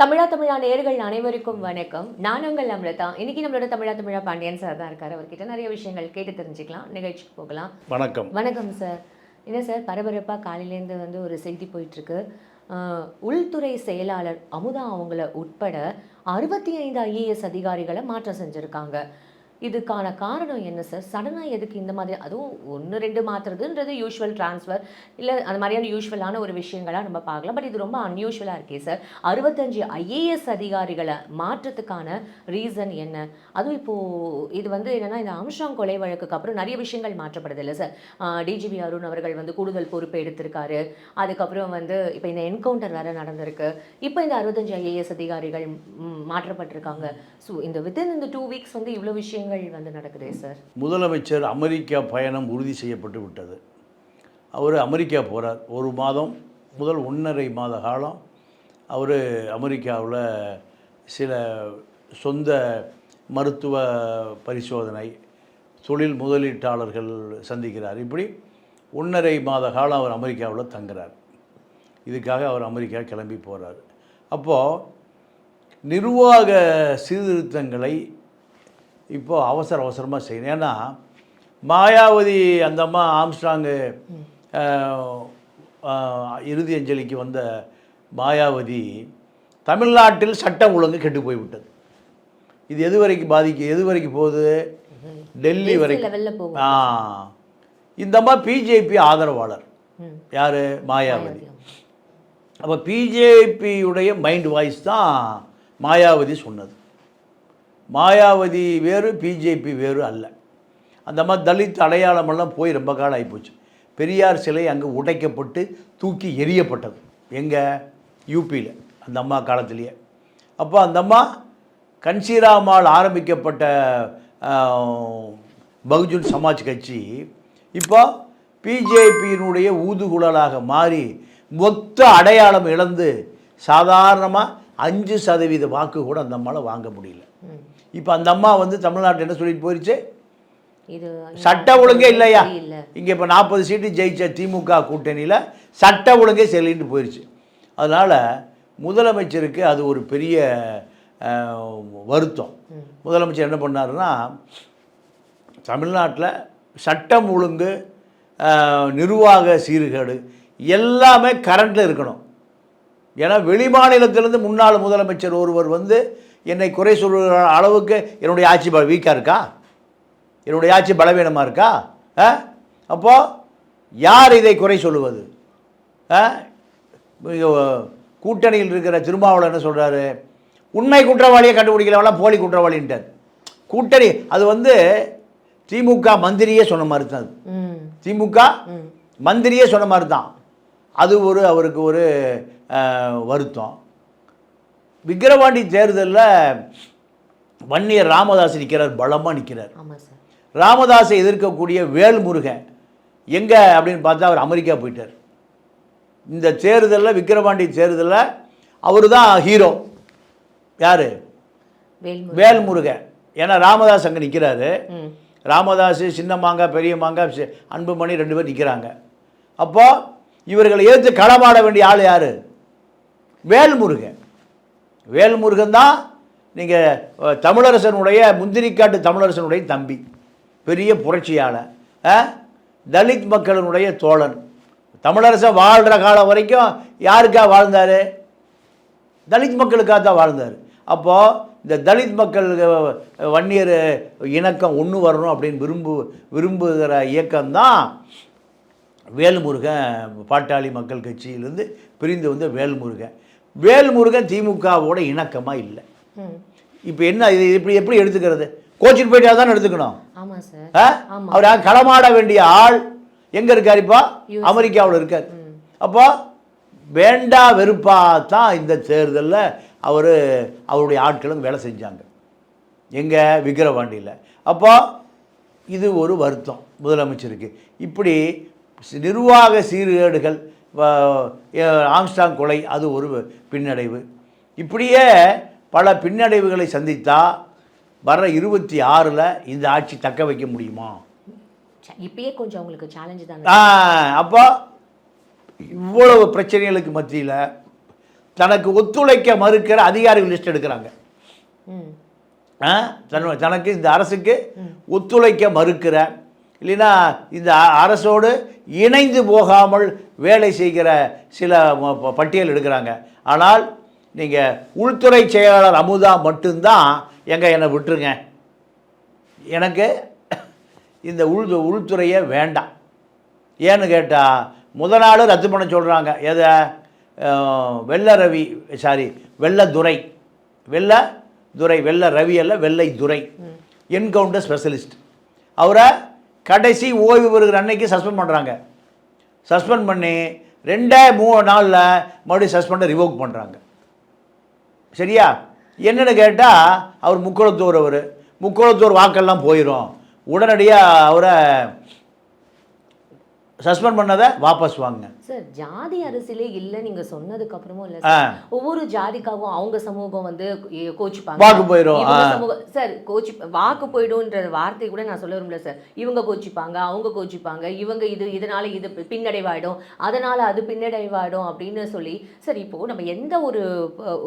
தமிழா தமிழா நேர்கள் அனைவருக்கும் வணக்கம். நான் உங்கள் அம்லதா இன்னைக்கு நம்மளோட தமிழா தமிழா பாண்டியன் சார் தான் இருக்காரு. அவர்கிட்ட நிறைய விஷயங்கள் கேட்டு தெரிஞ்சுக்கலாம் நிகழ்ச்சிக்கு போகலாம். வணக்கம். வணக்கம் சார் என்ன சார் பரபரப்பாக காலையிலேருந்து வந்து ஒரு செய்தி போயிட்டுருக்கு. உள்துறை செயலாளர் அமுதா அவங்கள உட்பட அறுபத்தி ஐந்து ஐஏஎஸ் அதிகாரிகளை மாற்றம் செஞ்சுருக்காங்க. இதுக்கான காரணம் என்ன சார் சடனாக எதுக்கு இந்த மாதிரி அதுவும் ஒன்று ரெண்டு மாற்றுறதுன்றது யூஷுவல் ட்ரான்ஸ்ஃபர் இல்லை அந்த மாதிரியான யூஷுவலான ஒரு விஷயங்களாக நம்ம பார்க்கலாம். பட் இது ரொம்ப அன்யூஷுவலாக இருக்கே சார் அறுபத்தஞ்சு ஐஏஎஸ் அதிகாரிகளை மாற்றத்துக்கான ரீசன் என்ன? அதுவும் இப்போது இது வந்து என்னென்னா இந்த அம்ஷாங் கொலை வழக்குக்கு அப்புறம் நிறைய விஷயங்கள் மாற்றப்படுது இல்லை சார் டிஜிபி அருண் அவர்கள் வந்து கூடுதல் பொறுப்பு எடுத்திருக்காரு. அதுக்கப்புறம் வந்து இப்போ இந்த என்கவுண்டர் வேறு நடந்திருக்கு. இப்போ இந்த அறுபத்தஞ்சு ஐஏஎஸ் அதிகாரிகள் மாற்றப்பட்டிருக்காங்க. ஸோ இந்த வித்தின் இந்த டூ வீக்ஸ் வந்து இவ்வளோ விஷயங்கள் வந்து நடக்குதே சார் முதலமைச்சர் அமெரிக்கா பயணம் உறுதி செய்யப்பட்டு விட்டது. அவர் அமெரிக்கா போகிறார் ஒரு மாதம் முதல் ஒன்றரை மாத காலம் அவர் அமெரிக்காவில் சில சொந்த மருத்துவ பரிசோதனை தொழில் முதலீட்டாளர்கள் சந்திக்கிறார். இப்படி ஒன்றரை மாத காலம் அவர் அமெரிக்காவில் தங்குறார். இதுக்காக அவர் அமெரிக்கா கிளம்பி போகிறார் அப்போது நிர்வாக சீர்திருத்தங்களை இப்போ அவசர அவசரமாக செய்யணும். ஏன்னா மாயாவதி அந்த அம்மா அஹ், இறுதி அஞ்சலிக்கு வந்த மாயாவதி தமிழ்நாட்டில் சட்டம் ஒழுங்கு கெட்டு போய்விட்டது இது எது வரைக்கும் பாதிக்கு எது வரைக்கும் போகுது? டெல்லி வரைக்கும். ஆ. இந்த அம்மா பிஜேபி ஆதரவாளர். யார்? மாயாவதி. அப்போ பிஜேபியுடைய மைண்ட் வாய்ஸ் தான் மாயாவதி சொன்னது. மாயாவதி வேறு பிஜேபி வேறு அல்ல. அந்த மாதிரி தலித் அடையாளமெல்லாம் போய் ரொம்ப காலம் ஆகிப்போச்சு பெரியார் சிலை அங்கே உடைக்கப்பட்டு தூக்கி எரியப்பட்டது எங்கே? யூபியில் அந்த அம்மா காலத்திலேயே. அப்போ அந்த அம்மா கன்சீராமால் ஆரம்பிக்கப்பட்ட பகுஜன் சமாஜ் கட்சி இப்போ பிஜேபியினுடைய ஊதுகுழலாக மாறி மொத்த அடையாளம் இழந்து சாதாரணமாக அஞ்சு சதவீத வாக்கு கூட அந்த அம்மாவில் வாங்க முடியல. இப்போ அந்த அம்மா வந்து தமிழ்நாட்டில் என்ன சொல்லிட்டு போயிடுச்சு இது சட்ட ஒழுங்கே இல்லையா? இல்லை. இங்கே இப்போ நாற்பது சீட்டு ஜெயிச்ச திமுக கூட்டணியில் சட்ட ஒழுங்கே சரின்ட்டு போயிடுச்சு அதனால் முதலமைச்சருக்கு அது ஒரு பெரிய வருத்தம். முதலமைச்சர் என்ன பண்ணாருன்னா தமிழ்நாட்டில் சட்டம் ஒழுங்கு நிர்வாக சீர்கேடு எல்லாமே கரண்டில் இருக்கணும். ஏன்னா வெளிமாநிலத்திலேருந்து முன்னாள் முதலமைச்சர் ஒருவர் வந்து என்னை குறை சொல்கிற அளவுக்கு என்னுடைய ஆட்சி வீக்காக இருக்கா? என்னுடைய ஆட்சி பலவீனமாக இருக்கா? அப்போது யார் இதை குறை சொல்லுவது? கூட்டணியில் இருக்கிற திருமாவளவன் என்ன சொல்கிறாரு உண்மை குற்றவாளியை கண்டுபிடிக்கிறவங்களாம் போலி குற்றவாளின்ட்டார். கூட்டணி அது வந்து திமுக மந்திரியே சொன்ன மாதிரி தான் அது திமுக மந்திரியே சொன்ன மாதிரி தான் அது ஒரு அவருக்கு ஒரு வருத்தம். விக்கிரவாண்டி தேர்தலில் வன்னியர் ராமதாஸ் நிற்கிறார் பலமாக நிற்கிறார் ராமதாஸை எதிர்க்கக்கூடிய வேல்முருகன் எங்கே அப்படின்னு பார்த்தா அவர் அமெரிக்கா போயிட்டார். இந்த தேர்தலில் விக்கிரவாண்டி தேர்தலில் அவர் தான் ஹீரோ யார்? வேல்முருகன். ஏன்னா ராமதாஸ் அங்கே நிற்கிறாரு ராமதாஸ் சின்ன மாங்காய் பெரிய மாங்காய் அன்புமணி ரெண்டு பேர் நிற்கிறாங்க அப்போ இவர்களை எதிர்த்து களமாட வேண்டிய ஆள் யார்? வேல்முருகன். வேல்முருகன் தான் நீங்கள் தமிழரசனுடைய முந்திரிக்காட்டு தமிழரசனுடைய தம்பி. பெரிய புரட்சியாளர். தலித் மக்களினுடைய தோழன். தமிழரசன் வாழ்கிற காலம் வரைக்கும் யாருக்காக வாழ்ந்தார்? தலித் மக்களுக்காக தான் வாழ்ந்தார். அப்போது இந்த தலித் மக்கள் வன்னியர் இணக்கம் ஒன்று வரணும் அப்படின்னு விரும்பு விரும்புகிற இயக்கம்தான் வேல்முருகன் பாட்டாளி மக்கள் கட்சியிலேருந்து பிரிந்து வந்த வேல்முருகன். வேல்முருகன் திமுகவோட இணக்கமாக இல்லை. இப்போ என்ன இது இப்படி எப்படி எடுத்துக்கிறது? கோச்சிட்டு போயிட்டா தான் எடுத்துக்கணும். அவர் களமாட வேண்டிய ஆள் எங்கே இருக்கார் இப்போ? அமெரிக்காவில் இருக்கார். அப்போ வேண்டா வெறுப்பா தான் இந்த தேர்தலில் அவர் அவருடைய ஆட்களும் வேலை செஞ்சாங்க. எங்கே? விக்கிரவாண்டியில். அப்போ இது ஒரு வருத்தம் முதலமைச்சருக்கு. இப்படி நிர்வாக சீர்கேடுகள் ஆம்ஸ்டாங் கொலை அது ஒரு பின்னடைவு. இப்படியே பல பின்னடைவுகளை சந்தித்தா வர்ற இருபத்தி ஆறில் இந்த ஆட்சி தக்க வைக்க முடியுமா? இப்பயே கொஞ்சம் உங்களுக்கு சேலஞ்சு தானே அப்போ இவ்வளவு பிரச்சனைகளுக்கு மத்தியில் தனக்கு ஒத்துழைக்க மறுக்கிற அதிகாரிகள் லிஸ்ட் எடுக்கிறாங்க? தன்னு- தனக்கு இந்த அரசுக்கு ஒத்துழைக்க மறுக்கிற இல்லைன்னா இந்த அரசோடு இணைந்து போகாமல் வேலை செய்கிற சில பட்டியல் எடுக்கிறாங்க. ஆனால் நீங்கள் உள்துறை செயலாளர் அமுதா மட்டும்தான் எங்க என்னை விட்டுருங்க. எனக்கு இந்த உள் உள்துறையே வேண்டாம். ஏன்னு கேட்டால் முத நாள் ரத்து பண்ண சொல்கிறாங்க எதை வெள்ள ரவி சாரி வெள்ளதுரை வெள்ள துரை வெள்ள ரவி அல்ல வெள்ளை துரை. என்கவுண்டர் ஸ்பெஷலிஸ்ட் அவரை கடைசி ஓய்வு பெறுகிற அன்னைக்கு சஸ்பெண்ட் பண்ணுறாங்க சஸ்பெண்ட் பண்ணி ரெண்டே மூணு நாளில் மறுபடியும் சஸ்பெண்டை ரிவோக் பண்ணுறாங்க சரியா? என்னன்னு கேட்டால் அவர் முக்குளத்தூர் அவர். முக்குளத்தூர் வாக்கெல்லாம் போயிடும் உடனடியாக அவரை சஸ்பெண்ட் பண்ணதை வாபஸ் வாங்க. சார் ஜாதி அரசியலே இல்ல நீங்க சொன்னதுக்கு அப்புறமும் இல்ல ஒவ்வொரு ஜாதிக்காகவும் அவங்க சமூகம் வந்து கோச்சிப்பாங்க. வாக்கு. சமூகம் சார் கோச்சி வாக்கு போயிடும்ன்ற வார்த்தை கூட நான் சொல்ல விரும்பல சார். இவங்க கோச்சிப்பாங்க அவங்க கோச்சிப்பாங்க இவங்க இது இதனால இது பின்னடைவாயிடும். அதனால அது பின்னடைவாயிடும் அப்படின்னு சொல்லி சார் இப்போ நம்ம எந்த ஒரு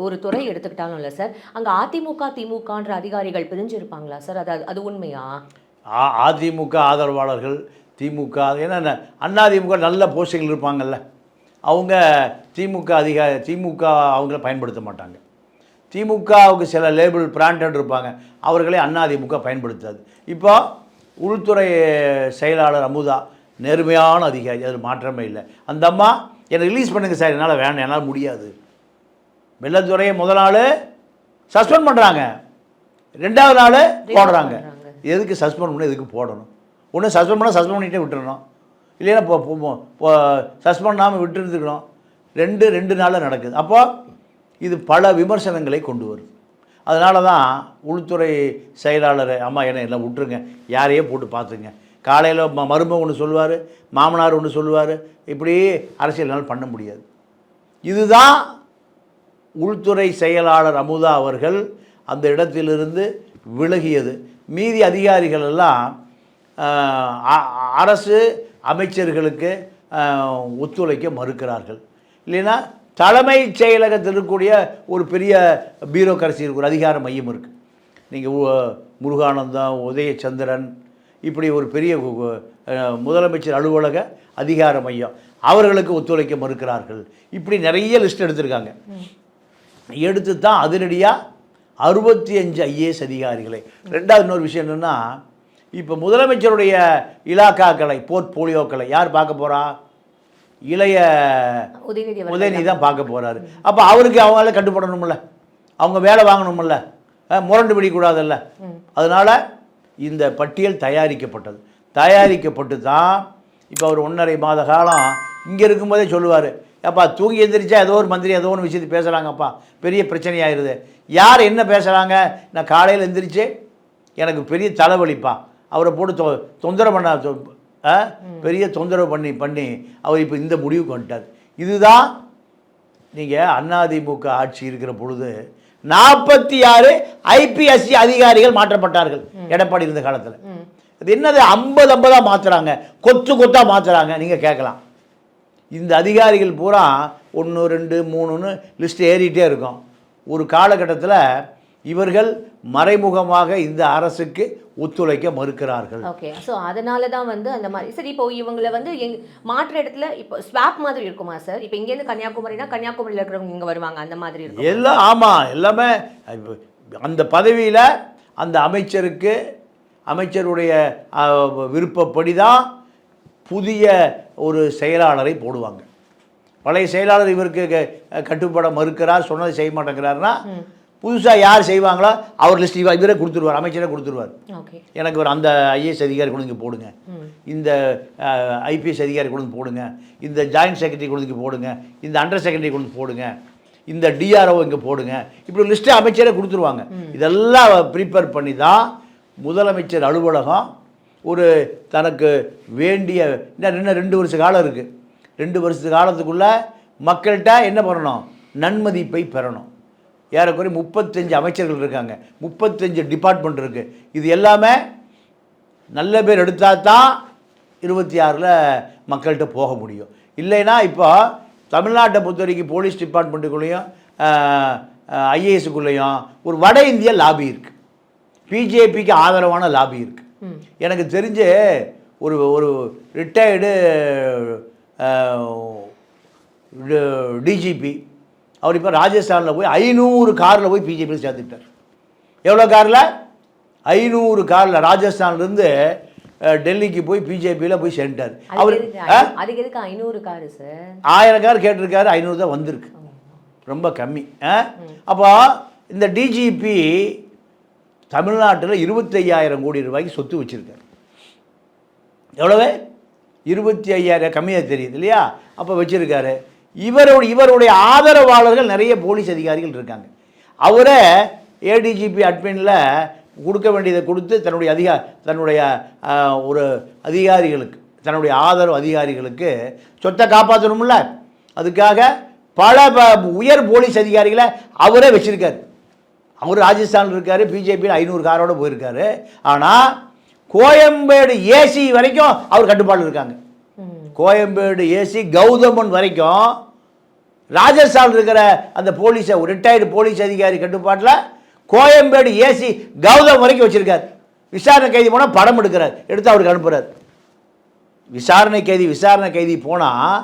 ஒரு துறை எடுத்துக்கிட்டாலும் இல்ல சார். அங்க அதிமுக திமுகன்ற அதிகாரிகள் பிரிஞ்சிருப்பாங்களா சார்? அது அது உண்மையா? அதிமுக ஆதரவாளர்கள் திமுக ஏன்னா அதிமுக நல்ல போஸ்டிங்கில் இருப்பாங்கல்ல. அவங்க திமுக அதிகார திமுக அவங்கள பயன்படுத்த மாட்டாங்க. திமுகவுக்கு சில லேபிள் பிராண்டட் இருப்பாங்க. அவர்களே அதிமுக பயன்படுத்தாது. இப்போ உள்துறை செயலாளர் அமுதா நேர்மையான அதிகாரி அது மாற்றமே இல்லை. அந்த அம்மா என்னை ரிலீஸ் பண்ணுங்க சார் என்னால் வேணும் என்னால் முடியாது. வெள்ளத்துறையை முதல் நாள் சஸ்பெண்ட் பண்ணுறாங்க ரெண்டாவது நாள் போடுறாங்க. எதுக்கு சஸ்பெண்ட் பண்ண எதுக்கு போடணும்? ஒன்று சஸ்பெண்ட் பண்ணால் சஸ்பெண்ட் பண்ணிகிட்டே விட்டுறணும். இல்லைன்னா இப்போ சஸ்பெண்ட் பண்ணாமல் விட்டுருந்துக்கணும் ரெண்டு ரெண்டு நாளில் நடக்குது. அப்போ இது பல விமர்சனங்களை கொண்டு வருது. அதனால தான் உள்துறை செயலாளர் அம்மா என்ன எல்லாம் விட்டுருங்க. யாரையே போட்டு பார்த்துங்க காலையில் ம மருமக ஒன்று சொல்லுவார் மாமனார் ஒன்று சொல்லுவார். இப்படி அரசியல்னால் பண்ண முடியாது. இதுதான் உள்துறை செயலாளர் அமுதா அவர்கள் அந்த இடத்திலிருந்து விலகியது. மீதி அதிகாரிகள் எல்லாம் அரசு அமைச்சர்களுக்கு ஒத்துழைக்க மறுக்கிறார்கள். இல்லைன்னா தலைமைச் செயலகத்தில் இருக்கக்கூடிய ஒரு பெரிய பியூரோக்ரஸி இருக்கு ஒரு அதிகார மையம் இருக்குது நீங்கள் முருகானந்தம் உதயச்சந்திரன் இப்படி ஒரு பெரிய முதலமைச்சர் அலுவலக அதிகார மையம் அவர்களுக்கு ஒத்துழைக்க மறுக்கிறார்கள். இப்படி நிறைய லிஸ்ட் எடுத்திருக்காங்க. எடுத்து தான் அதிரடியாக அறுபத்தி அஞ்சு ஐஏஎஸ் அதிகாரிகளை. ரெண்டாவது இன்னொரு விஷயம் என்னென்னா இப்போ முதலமைச்சருடைய இலாக்காக்களை போர்ட்போலியோக்களை யார் பார்க்க போகிறா இளைய உதயநிதி தான் பார்க்க போகிறாரு அப்போ அவருக்கு அவங்களால கட்டுப்படணும்ல. அவங்க வேலை வாங்கணும்ல. முரண்டு பிடிக்கூடாதுல்ல அதனால் இந்த பட்டியல் தயாரிக்கப்பட்டது. தயாரிக்கப்பட்டு தான் இப்போ அவர் ஒன்றரை மாத காலம் இங்கே இருக்கும்போதே சொல்லுவார். அப்பா தூங்கி எந்திரிச்சா ஏதோ ஒரு மந்திரி ஏதோ ஒன்று விஷயத்தை பேசுகிறாங்கப்பா பெரிய பிரச்சனையாயிருது. யார் என்ன பேசுகிறாங்க நான் காலையில் எந்திரிச்சு எனக்கு பெரிய தலைவலிப்பா. அவரை போட்டு தொ தொந்தரவு பண்ண தொ- ஆ? பெரிய தொந்தரவு பண்ணி பண்ணி அவர் இப்போ இந்த முடிவுக்கு வந்துட்டார். இதுதான் நீங்கள் அதிமுக ஆட்சி இருக்கிற பொழுது நாற்பத்தி ஆறு ஐபிஎஸ்சி அதிகாரிகள் மாற்றப்பட்டார்கள். எடப்பாடி இருந்த காலத்தில். அது என்னது? ஐம்பது ஐம்பதாக மாற்றுறாங்க கொத்து கொத்தாக மாற்றுறாங்க நீங்கள் கேட்கலாம். இந்த அதிகாரிகள் பூரா ஒன்று ரெண்டு மூணுன்னு லிஸ்ட்டு ஏறிட்டே இருக்கும். ஒரு காலகட்டத்தில் இவர்கள் மறைமுகமாக இந்த அரசுக்கு ஒத்துழைக்க மறுக்கிறார்கள். ஓகே ஸோ அதனால தான் வந்து அந்த மாதிரி சரி இப்போ இவங்களை வந்து எங் மாற்ற இடத்துல இப்போ ஸ்வாப் மாதிரி இருக்குமா சார் இப்போ இங்கேருந்து கன்னியாகுமரினா கன்னியாகுமரியில் இருக்கிறவங்க இங்கே வருவாங்க அந்த மாதிரி இருக்கும்? எல்லாம் ஆமாம் எல்லாமே அந்த பதவியில் அந்த அமைச்சருக்கு அமைச்சருடைய விருப்பப்படி தான் புதிய ஒரு செயலாளரை போடுவாங்க. பழைய செயலாளர் இவருக்கு கட்டுப்பட மறுக்கிறார் சொன்னதை செய்ய மாட்டேங்கிறாருன்னா புதுசாக யார் செய்வாங்களோ அவர் லிஸ்ட் இவரே கொடுத்துருவார் அமைச்சரே கொடுத்துருவார். எனக்கு ஒரு அந்த ஐஏஎஸ் அதிகாரி கொண்டு இங்கே போடுங்க. இந்த ஐபிஎஸ் அதிகாரி கொண்டு போடுங்க. இந்த ஜாயின்ட் செக்ரட்டரி கொண்டு இங்கே போடுங்க. இந்த அண்டர் செக்ரட்டரி கொண்டு போடுங்க. இந்த டிஆர்ஓ இங்கே போடுங்க. இப்படி ஒரு லிஸ்ட்டு அமைச்சரே கொடுத்துருவாங்க. இதெல்லாம் ப்ரிப்பேர் பண்ணி தான் முதலமைச்சர் அலுவலகம் ஒரு தனக்கு வேண்டிய இன்னும் இன்னும் ரெண்டு வருஷ காலம் இருக்குது ரெண்டு வருஷ காலத்துக்குள்ளே மக்கள்கிட்ட என்ன பண்ணணும்? நன்மதிப்பை பெறணும். ஏறக்குறைய முப்பத்தஞ்சு அமைச்சர்கள் இருக்காங்க. முப்பத்தஞ்சு டிபார்ட்மெண்ட் இருக்குது இது எல்லாமே நல்ல பேர் எடுத்தால் தான் இருபத்தி ஆறில் மக்கள்கிட்ட போக முடியும். இல்லைன்னா இப்போ தமிழ்நாட்டை பொறுத்த வரைக்கும் போலீஸ் டிபார்ட்மெண்ட்டுக்குள்ளேயும் ஐஏஎஸ்க்குள்ளேயும் ஒரு வட இந்திய லாபி இருக்குது பிஜேபிக்கு ஆதரவான லாபி இருக்குது எனக்கு தெரிஞ்ச ஒரு ஒரு ரிட்டையர்டு டிஜிபி அவர் இப்போ ராஜஸ்தானில் போய் ஐநூறு காரில் போய் பிஜேபியில் சேர்த்துக்கிட்டார் எவ்வளோ காரில்? ஐநூறு காரில் ராஜஸ்தான்லேருந்து டெல்லிக்கு போய் பிஜேபியில் போய் சேர்ந்துட்டார். அவர் அதுக்கு எதுக்கு ஐநூறு காரு சார் ஆயிரம் கார் கேட்டிருக்காரு ஐநூறு தான் வந்திருக்கு. ரொம்ப கம்மி? அப்போ இந்த டிஜிபி தமிழ்நாட்டில் இருபத்தையாயிரம் கோடி ரூபாய்க்கு சொத்து வச்சுருக்காரு. எவ்வளவு? இருபத்தி ஐயாயிரம் கம்மியாக தெரியுது இல்லையா? அப்போ வச்சுருக்காரு. இவருடைய இவருடைய ஆதரவாளர்கள் நிறைய போலீஸ் அதிகாரிகள் இருக்காங்க. அவரை ஏடிஜிபி அட்மினில் கொடுக்க வேண்டியதை கொடுத்து தன்னுடைய அதிகா தன்னுடைய ஒரு அதிகாரிகளுக்கு தன்னுடைய ஆதரவு அதிகாரிகளுக்கு சொத்தை காப்பாற்றணும்ல அதுக்காக பல ப- உயர் போலீஸ் அதிகாரிகளை அவரே வச்சுருக்கார். அவர் ராஜஸ்தானில் இருக்கார் பிஜேபியில் ஐநூறு காரோட போயிருக்காரு. ஆனால் கோயம்பேடு ஏசி வரைக்கும் அவர் கட்டுப்பாடு இருக்காங்க. கோயம்பேடு ஏசி கௌதமன் வரைக்கும் ராஜஸ்தான் இருக்கிற அந்த போலீஸை ரிட்டையர்டு போலீஸ் அதிகாரி கட்டுப்பாட்டில் கோயம்பேடு ஏசி கௌதம் வரைக்கும் வச்சுருக்கார். விசாரணை கைதி போனால் படம் எடுக்கிறார். எடுத்து அவருக்கு அனுப்புகிறார் விசாரணை கைதி விசாரணை கைதி போனால்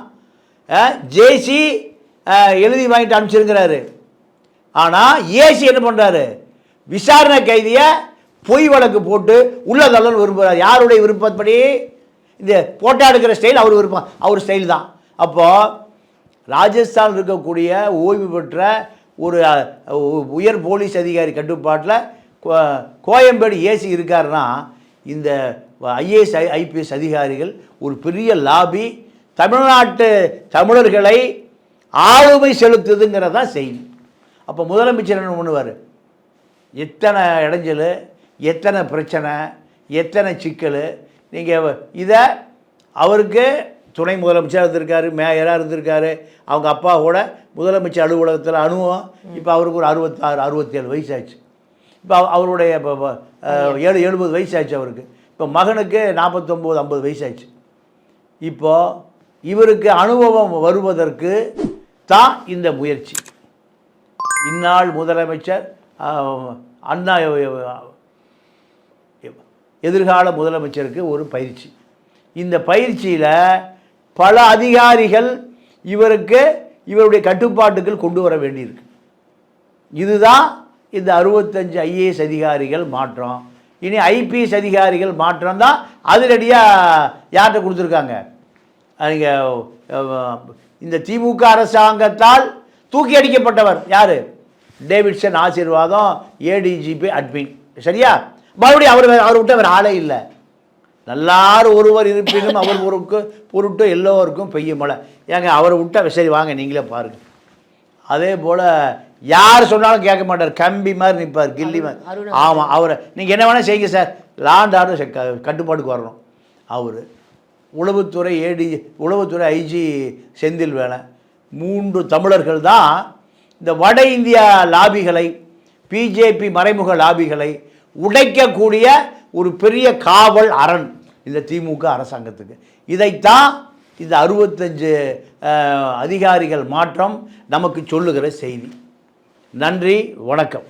ஜேசி எழுதி வாங்கிட்டு அனுப்பிச்சிருக்கிறாரு. ஆனால் ஏசி என்ன பண்ணுறாரு விசாரணை கைதியை பொய் வழக்கு போட்டு உள்ள விரும்புகிறார் யாருடைய விருப்பப்படி? இந்த போட்டா எடுக்கிற ஸ்டைல் அவர் விருப்பம் அவர் ஸ்டைல் தான். அப்போது ராஜஸ்தான் இருக்கக்கூடிய ஓய்வு பெற்ற ஒரு உயர் போலீஸ் அதிகாரி கட்டுப்பாட்டில் கோ- கோயம்பேடு ஏசி இருக்காருன்னா இந்த ஐஏஎஸ் ஐபிஎஸ் அதிகாரிகள் ஒரு பெரிய லாபி. தமிழ்நாட்டு தமிழர்களை ஆளுமை செலுத்துதுங்கிறதான் செய்தி. அப்போ முதலமைச்சர் என்ன பண்ணுவார்? எத்தனை இடைஞ்சல் எத்தனை பிரச்சனை எத்தனை சிக்கல் நீங்கள் இதை அவருக்கு துணை முதலமைச்சராக இருந்திருக்காரு மேயராக இருந்திருக்காரு அவங்க அப்பா கூட முதலமைச்சர் அலுவலகத்தில் அனுபவம் இப்போ அவருக்கு ஒரு அறுபத்தாறு அறுபத்தேழு வயசாச்சு. இப்போ அவருடைய இப்போ ஏழு எழுபது வயசாச்சு அவருக்கு. இப்போ மகனுக்கு நாற்பத்தொம்போது ஐம்பது வயசாச்சு. இப்போது இவருக்கு அனுபவம் வருவதற்கு தான் இந்த முயற்சி. இந்நாள் முதலமைச்சர் அண்ணா எதிர்கால முதலமைச்சருக்கு ஒரு பயிற்சி. இந்த பயிற்சியில் பல அதிகாரிகள் இவருக்கு இவருடைய கட்டுப்பாட்டுக்குள் கொண்டு வர வேண்டியிருக்கு. இதுதான் இந்த அறுபத்தஞ்சு ஐஏஎஸ் அதிகாரிகள் மாற்றம். இனி ஐபிஎஸ் அதிகாரிகள் மாற்றம் தான் அதிரடியாக யார்கிட்ட கொடுத்துருக்காங்க? நீங்கள் இந்த திமுக அரசாங்கத்தால் தூக்கி அடிக்கப்பட்டவர் யார்? டேவிட்சன் ஆசீர்வாதம் ஏடிஜிபி அட்மின். சரியா? மறுபடியும் அவர் அவர் விட்ட வேறு ஆளே இல்லை. நல்லார் ஒருவர் இருப்பினும் அவர் பொருட்கு பொருட்டு எல்லோருக்கும் பெய்யும் மழை ஏங்க அவரை விட்டா சரி வாங்க நீங்களே பாருங்கள் அதே போல் யார் சொன்னாலும் கேட்க மாட்டார். கம்பி மாதிரி நிற்பார் கில்லி மாதிரி. ஆமாம் அவரை. நீங்கள் என்ன வேணால் செய்யுங்க சார். லாண்ட் ஆர்டர் கட்டுப்பாட்டுக்கு வரணும். அவர். உளவுத்துறை ஏடி உளவுத்துறை ஐஜி செந்தில் வேலை மூன்று தமிழர்கள் தான் இந்த வட இந்தியா லாபிகளை பிஜேபி மறைமுக லாபிகளை உடைக்கக்கூடிய ஒரு பெரிய காவல் அரண் இந்த திமுக அரசாங்கத்துக்கு. இதைத்தான் இந்த அறுபத்தஞ்சு அதிகாரிகள் மாற்றம் நமக்கு சொல்லுகிற செய்தி. நன்றி வணக்கம்.